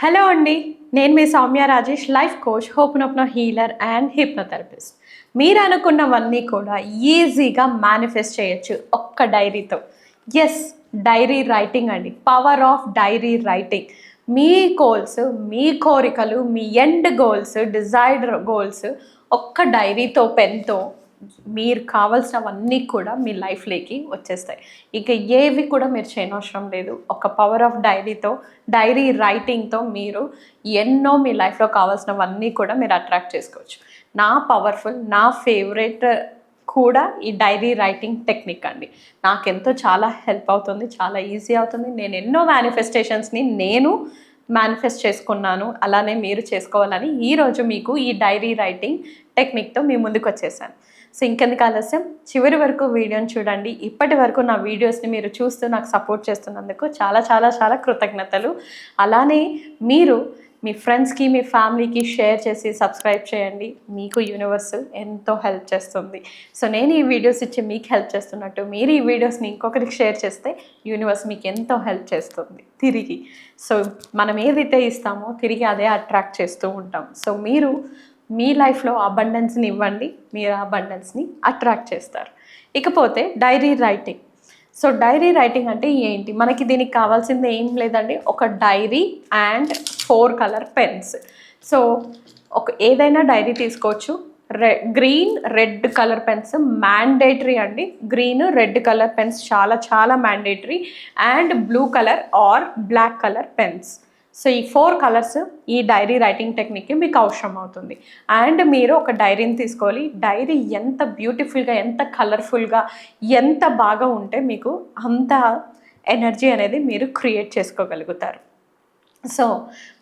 Hello అండి నేను మీ Soumya Rajesh life coach hypno healer and hypnotherapist మీరు అనుకున్నవన్నీ కూడా ఈజీగా మేనిఫెస్ట్ చేయొచ్చు ఒక్క డైరీతో ఎస్ డైరీ రైటింగ్ అండి. పవర్ ఆఫ్ డైరీ రైటింగ్ మీ గోల్స్ మీ కోరికలు మీ ఎండ్ గోల్స్ డిజైర్డ్ గోల్స్ ఒక్క డైరీతో పెన్తో మీరు కావాల్సినవన్నీ కూడా మీ లైఫ్లోకి వచ్చేస్తాయి. ఇక ఏవి కూడా మీరు చేయనవసరం లేదు. ఒక పవర్ ఆఫ్ డైరీతో డైరీ రైటింగ్తో మీరు ఎన్నో మీ లైఫ్లో కావాల్సినవన్నీ కూడా మీరు అట్రాక్ట్ చేసుకోవచ్చు. నా పవర్ఫుల్ నా ఫేవరెట్ కూడా ఈ డైరీ రైటింగ్ టెక్నిక్ అండి. నాకెంతో చాలా హెల్ప్ అవుతుంది చాలా ఈజీ అవుతుంది. నేను ఎన్నో మేనిఫెస్టేషన్స్ని నేను మేనిఫెస్ట్ చేసుకున్నాను. అలానే మీరు చేసుకోవాలని ఈరోజు మీకు ఈ డైరీ రైటింగ్ టెక్నిక్తో మీ ముందుకు వచ్చేసాను. సో ఇంకెందుకు ఆలస్యం? చివరి వరకు వీడియోని చూడండి. ఇప్పటి వరకు నా వీడియోస్ని మీరు చూస్తూ నాకు సపోర్ట్ చేస్తున్నందుకు చాలా చాలా చాలా కృతజ్ఞతలు. అలానే మీరు మీ ఫ్రెండ్స్కి మీ ఫ్యామిలీకి షేర్ చేసి సబ్స్క్రైబ్ చేయండి. మీకు యూనివర్స్ ఎంతో హెల్ప్ చేస్తుంది. సో నేను ఈ వీడియోస్ ఇచ్చి మీకు హెల్ప్ చేస్తున్నట్టు మీరు ఈ వీడియోస్ని ఇంకొకరికి షేర్ చేస్తే యూనివర్స్ మీకు ఎంతో హెల్ప్ చేస్తుంది. తిరిగి. సో మనం ఏదైతే ఇస్తామో తిరిగి అదే అట్రాక్ట్ చేస్తూ ఉంటాం. సో మీరు మీ లైఫ్లో అబండెన్స్ని ఇవ్వండి. మీరు ఆ అబండెన్స్ని అట్రాక్ట్ చేస్తారు. ఇకపోతే diary writing. So diary writing అంటే ఏంటి? మనకి దీనికి కావాల్సింది ఏం లేదండి. ఒక diary and four colour pens. So ఒక ఏదైనా డైరీ తీసుకోవచ్చు. రె green red colour pens mandatory అండి. గ్రీన్ రెడ్ కలర్ పెన్స్ చాలా చాలా mandatory. And blue colour or black colour pens. So ఈ ఫోర్ కలర్స్ ఈ డైరీ రైటింగ్ టెక్నిక్కి మీకు అవసరం అవుతుంది. అండ్ మీరు ఒక డైరీని తీసుకోవాలి. డైరీ ఎంత బ్యూటిఫుల్గా ఎంత కలర్ఫుల్గా ఎంత బాగా ఉంటే మీకు అంత ఎనర్జీ అనేది మీరు క్రియేట్ చేసుకోగలుగుతారు. సో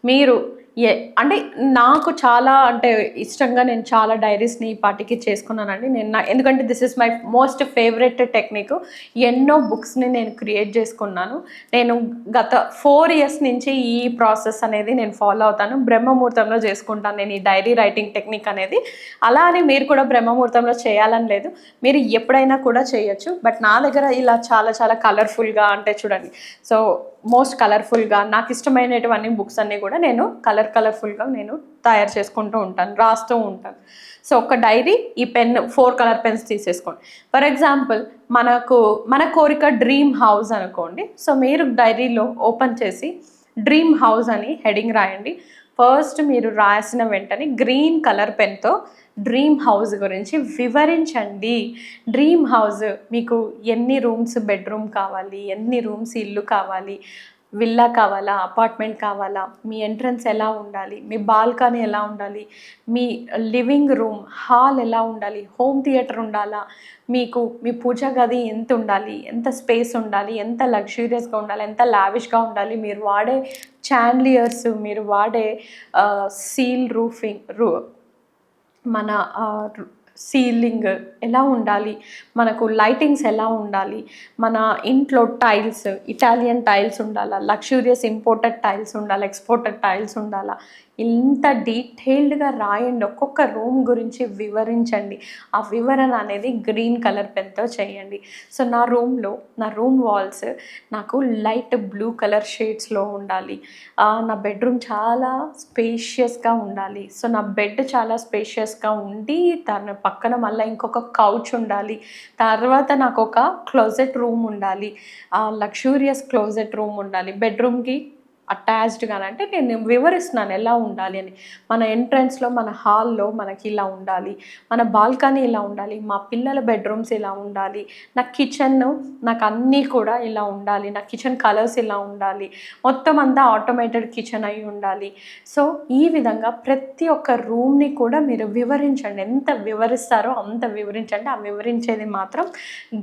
మీరు ఏ అంటే నాకు చాలా అంటే ఇష్టంగా నేను చాలా డైరీస్ని పాటికి చేసుకున్నానండి. నేను నా ఎందుకంటే this is my most favourite technique ఎన్నో బుక్స్ని నేను క్రియేట్ చేసుకున్నాను. నేను గత ఫోర్ ఇయర్స్ నుంచి ఈ ప్రాసెస్ అనేది నేను ఫాలో అవుతాను. బ్రహ్మముహూర్తంలో చేసుకుంటాను నేను ఈ డైరీ రైటింగ్ టెక్నిక్ అనేది. అలా అని మీరు కూడా బ్రహ్మముహూర్తంలో చేయాలని లేదు. మీరు ఎప్పుడైనా కూడా చేయొచ్చు. బట్ నా దగ్గర ఇలా చాలా చాలా కలర్ఫుల్గా అంటే చూడండి. సో మోస్ట్ కలర్ఫుల్గా నాకు ఇష్టమైనటువంటి బుక్స్ అన్నీ కూడా నేను కలర్ కలర్ఫుల్గా నేను తయారు చేసుకుంటూ ఉంటాను రాస్తూ ఉంటాను. సో ఒక డైరీ ఈ పెన్ ఫోర్ కలర్ పెన్స్ తీసేసుకోండి. ఫర్ ఎగ్జాంపుల్ మనకు మన కోరిక డ్రీమ్ హౌస్ అనుకోండి. సో మీరు డైరీలో ఓపెన్ చేసి డ్రీమ్ హౌస్ అని హెడింగ్ రాయండి. ఫస్ట్ మీరు రాసిన వెంటనే గ్రీన్ కలర్ పెన్తో డ్రీమ్ హౌస్ గురించి వివరించండి. డ్రీమ్ హౌస్ మీకు ఎన్ని రూమ్స్ బెడ్రూమ్ కావాలి ఎన్ని రూమ్స్ ఇల్లు కావాలి విల్లా కావాలా అపార్ట్మెంట్ కావాలా మీ ఎంట్రన్స్ ఎలా ఉండాలి మీ బాల్కనీ ఎలా ఉండాలి మీ లివింగ్ రూమ్ హాల్ ఎలా ఉండాలి హోమ్ థియేటర్ ఉండాలా మీకు మీ పూజ గది ఎంత ఉండాలి ఎంత స్పేస్ ఉండాలి ఎంత లగ్జూరియస్గా ఉండాలి ఎంత లావిష్గా ఉండాలి మీరు వాడే చాండ్లియర్స్ మీరు వాడే సీల్ రూఫింగ్ రూ మన సీలింగ్ ఎలా ఉండాలి? మనకు లైటింగ్స్ ఎలా ఉండాలి? మన ఇంట్లో టైల్స్ ఇటాలియన్ టైల్స్ ఉండాలా? లక్షూరియస్ ఇంపోర్టెడ్ టైల్స్ ఉండాలి? ఎక్స్పోర్టెడ్ టైల్స్ ఉండాలా? ఇంత డీటెయిల్డ్గా రాయండి. ఒక్కొక్క రూమ్ గురించి వివరించండి. ఆ వివరణ అనేది గ్రీన్ కలర్ పెన్తో చేయండి. సో నా రూమ్లో నా రూమ్ వాల్స్ నాకు లైట్ బ్లూ కలర్ షేడ్స్లో ఉండాలి. నా బెడ్రూమ్ చాలా స్పేషియస్గా ఉండాలి. సో నా బెడ్ చాలా స్పేషియస్గా ఉండి దాని పక్కన మళ్ళీ ఇంకొక కౌచ్ ఉండాలి. తర్వాత నాకు ఒక క్లోజెట్ రూమ్ ఉండాలి. లగ్జూరియస్ క్లోజెట్ రూమ్ ఉండాలి. బెడ్రూమ్కి అటాచ్డ్గా అంటే నేను వివరిస్తున్నాను ఎలా ఉండాలి అని. మన ఎంట్రన్స్లో మన హాల్లో మనకి ఇలా ఉండాలి. మన బాల్కనీ ఇలా ఉండాలి. మా పిల్లల బెడ్రూమ్స్ ఇలా ఉండాలి. నా కిచెన్ నాకు అన్నీ కూడా ఇలా ఉండాలి. నా కిచెన్ కలర్స్ ఇలా ఉండాలి. మొత్తం అంతా ఆటోమేటెడ్ కిచెన్ అయి ఉండాలి. సో ఈ విధంగా ప్రతి ఒక్క రూమ్ని కూడా మీరు వివరించండి. ఎంత వివరిస్తారో అంత వివరించండి. ఆ వివరించేది మాత్రం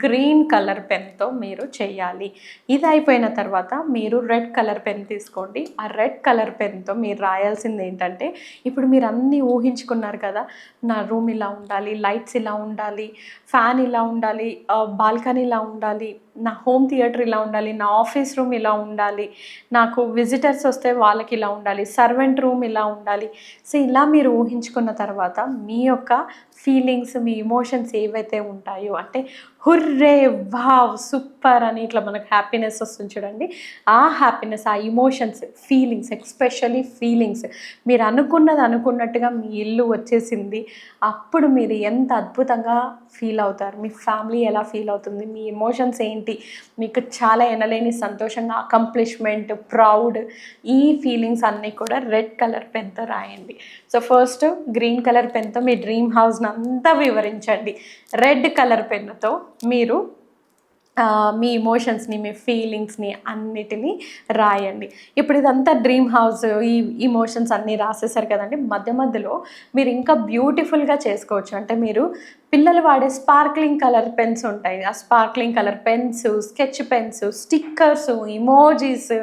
గ్రీన్ కలర్ పెన్తో మీరు చేయాలి. ఇది అయిపోయిన తర్వాత మీరు రెడ్ కలర్ పెన్ తీసుకోండి. ఆ రెడ్ కలర్ పెన్తో మీరు రాయాల్సింది ఏంటంటే ఇప్పుడు మీరు అన్నీ ఊహించుకున్నారు కదా నా రూమ్ ఇలా ఉండాలి లైట్స్ ఇలా ఉండాలి ఫ్యాన్ ఇలా ఉండాలి బాల్కనీ ఇలా ఉండాలి నా హోమ్ థియేటర్ ఇలా ఉండాలి నా ఆఫీస్ రూమ్ ఇలా ఉండాలి నాకు విజిటర్స్ వస్తే వాళ్ళకి ఇలా ఉండాలి సర్వెంట్ రూమ్ ఇలా ఉండాలి. సో ఇలా మీరు ఊహించుకున్న తర్వాత మీ యొక్క ఫీలింగ్స్ మీ ఇమోషన్స్ ఏవైతే ఉంటాయో అంటే హుర్రే వావ్ సూపర్ అని ఇట్లా మనకు హ్యాపీనెస్ వస్తుంది చూడండి. ఆ హ్యాపీనెస్ ఆ ఇమోషన్స్ ఫీలింగ్స్ ఎక్స్పెషలీ ఫీలింగ్స్ మీరు అనుకున్నది అనుకున్నట్టుగా మీ ఇల్లు వచ్చేసింది. అప్పుడు మీరు ఎంత అద్భుతంగా ఫీల్ అవుతారు? మీ ఫ్యామిలీ ఎలా ఫీల్ అవుతుంది? మీ ఎమోషన్స్ ఏంటి? మీకు చాలా ఎనలేని సంతోషంగా అకంప్లిష్మెంట్ ప్రౌడ్ ఈ ఫీలింగ్స్ అన్నీ కూడా రెడ్ కలర్ పెన్తో రాయండి. సో ఫస్ట్ గ్రీన్ కలర్ పెన్తో మీ డ్రీమ్ హౌస్ని అంతా వివరించండి. రెడ్ కలర్ పెన్నుతో మీరు మీ ఇమోషన్స్ని మీ ఫీలింగ్స్ని అన్నిటినీ రాయండి. ఇప్పుడు ఇదంతా డ్రీమ్ హౌస్ ఈ ఇమోషన్స్ అన్నీ రాసేసారు కదండి. మధ్య మధ్యలో మీరు ఇంకా బ్యూటిఫుల్గా చేసుకోవచ్చు. అంటే మీరు పిల్లలు వాడే స్పార్క్లింగ్ కలర్ పెన్స్ ఉంటాయి. ఆ sparkling colour pens sketch pens stickers emojis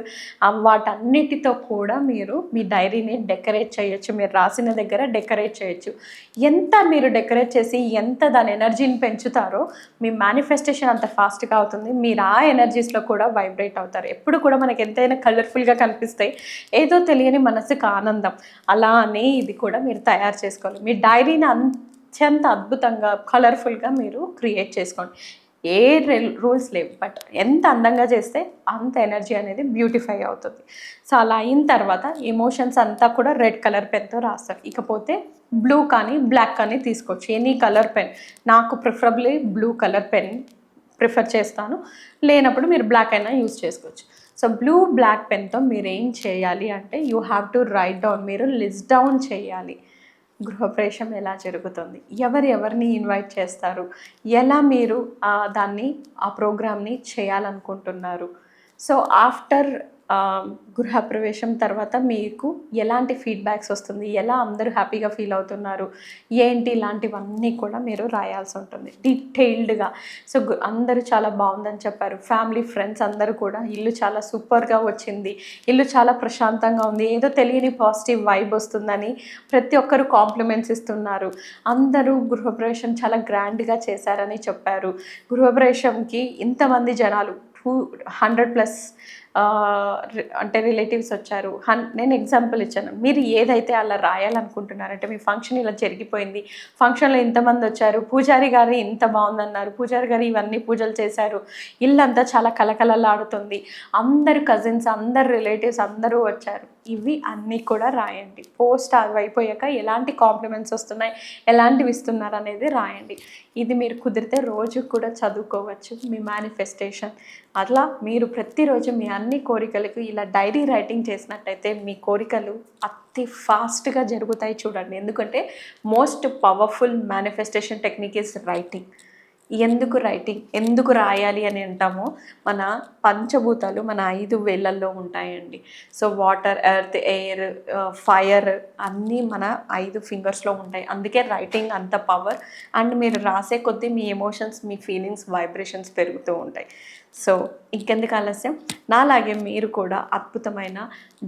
వాటన్నిటితో కూడా మీరు మీ డైరీని డెకరేట్ చేయొచ్చు. మీరు రాసిన దగ్గర డెకరేట్ చేయొచ్చు. ఎంత మీరు డెకరేట్ చేసి ఎంత దాని ఎనర్జీని పెంచుతారో మీ మేనిఫెస్టేషన్ అంత ఫాస్ట్గా అవుతుంది. మీరు ఆ ఎనర్జీస్లో కూడా వైబ్రేట్ అవుతారు. ఎప్పుడు కూడా మనకి ఎంతైనా కలర్ఫుల్గా కనిపిస్తాయి ఏదో తెలియని మనసుకు ఆనందం. అలా అని ఇది కూడా మీరు తయారు చేసుకోవాలి. మీ డైరీని అంత అత్యంత అద్భుతంగా కలర్ఫుల్గా మీరు క్రియేట్ చేసుకోండి. ఏ రూల్స్ లేవు బట్ ఎంత అందంగా చేస్తే అంత ఎనర్జీ అనేది బ్యూటిఫై అవుతుంది. సో అలా అయిన తర్వాత ఎమోషన్స్ అంతా కూడా రెడ్ కలర్ పెన్తో రాస్తారు. ఇకపోతే బ్లూ కానీ బ్లాక్ కానీ తీసుకోవచ్చు. ఎనీ కలర్ పెన్ నాకు preferably blue colour pen prefer చేస్తాను. లేనప్పుడు మీరు బ్లాక్ అయినా యూస్ చేసుకోవచ్చు. సో బ్లూ బ్లాక్ పెన్తో మీరు ఏం చేయాలి అంటే you have to write down మీరు లిస్ట్ డౌన్ చేయాలి. గృహప్రవేశం ఎలా జరుగుతుంది? ఎవరు ఎవరిని ఇన్వైట్ చేస్తారు? ఎలా మీరు దాన్ని ఆ ప్రోగ్రామ్ని చేయాలనుకుంటున్నారు? సో ఆఫ్టర్ గృహప్రవేశం తర్వాత మీకు ఎలాంటి ఫీడ్బ్యాక్స్ వస్తుంది? ఎలా అందరూ హ్యాపీగా ఫీల్ అవుతున్నారు? ఏంటి ఇలాంటివన్నీ కూడా మీరు రాయాల్సి ఉంటుంది. డీటెయిల్డ్గా సో అందరూ చాలా బాగుందని చెప్పారు. ఫ్యామిలీ ఫ్రెండ్స్ అందరూ కూడా ఇల్లు చాలా సూపర్గా వచ్చింది. ఇల్లు చాలా ప్రశాంతంగా ఉంది. ఏదో తెలియని పాజిటివ్ వైబ్ వస్తుందని ప్రతి ఒక్కరు కాంప్లిమెంట్స్ ఇస్తున్నారు. అందరూ గృహప్రవేశం చాలా గ్రాండ్గా చేశారని చెప్పారు. గృహప్రవేశంకి ఇంతమంది జనాలు టూ హండ్రెడ్ ప్లస్ అంటే రిలేటివ్స్ వచ్చారు. హన్ నేను ఎగ్జాంపుల్ ఇచ్చాను. మీరు ఏదైతే అలా రాయాలనుకుంటున్నారంటే మీ ఫంక్షన్ ఇలా జరిగిపోయింది. ఫంక్షన్లో ఇంతమంది వచ్చారు. పూజారి గారు ఇంత బాగుందన్నారు. పూజారి గారు ఇవన్నీ పూజలు చేశారు. ఇల్లంతా చాలా కలకలలాడుతుంది అందరు కజిన్స్ అందరు రిలేటివ్స్ అందరూ వచ్చారు. ఇవి అన్నీ కూడా రాయండి. పోస్ట్ అవి అయిపోయాక ఎలాంటి కాంప్లిమెంట్స్ వస్తున్నాయి ఎలాంటివి ఇస్తున్నారు అనేది రాయండి. ఇది మీరు కుదిరితే రోజు కూడా చదువుకోవచ్చు. మీ మేనిఫెస్టేషన్ అట్లా మీరు ప్రతిరోజు మీ అన్ని కోరికలకు ఇలా డైరీ రైటింగ్ చేసినట్టయితే మీ కోరికలు అతి ఫాస్ట్గా జరుగుతాయి చూడండి. ఎందుకంటే most powerful manifestation technique is writing. ఎందుకు రైటింగ్? ఎందుకు రాయాలి అని అంటామో మన పంచభూతాలు మన ఐదు వేళ్ళల్లో ఉంటాయండి. So water earth air fire అన్నీ మన ఐదు ఫింగర్స్లో ఉంటాయి. అందుకే రైటింగ్ అంత పవర్. అండ్ మీరు రాసే కొద్దీ మీ ఎమోషన్స్ మీ ఫీలింగ్స్ వైబ్రేషన్స్ పెరుగుతూ ఉంటాయి. సో ఇంకెందుకు ఆలస్యం? నాలాగే మీరు కూడా అద్భుతమైన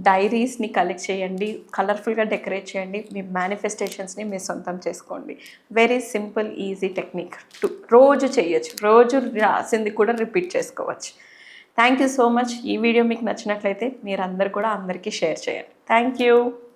డైరీస్ని కలెక్ట్ చేయండి కలర్ఫుల్గా డెకరేట్ చేయండి మీ మేనిఫెస్టేషన్స్ని మీ సొంతం చేసుకోండి. Very simple easy technique. To రోజు చేయొచ్చు. రోజు రాసింది కూడా రిపీట్ చేసుకోవచ్చు. Thank you so much. ఈ వీడియో మీకు నచ్చినట్లయితే మీరందరూ కూడా అందరికీ షేర్ చేయండి. Thank you.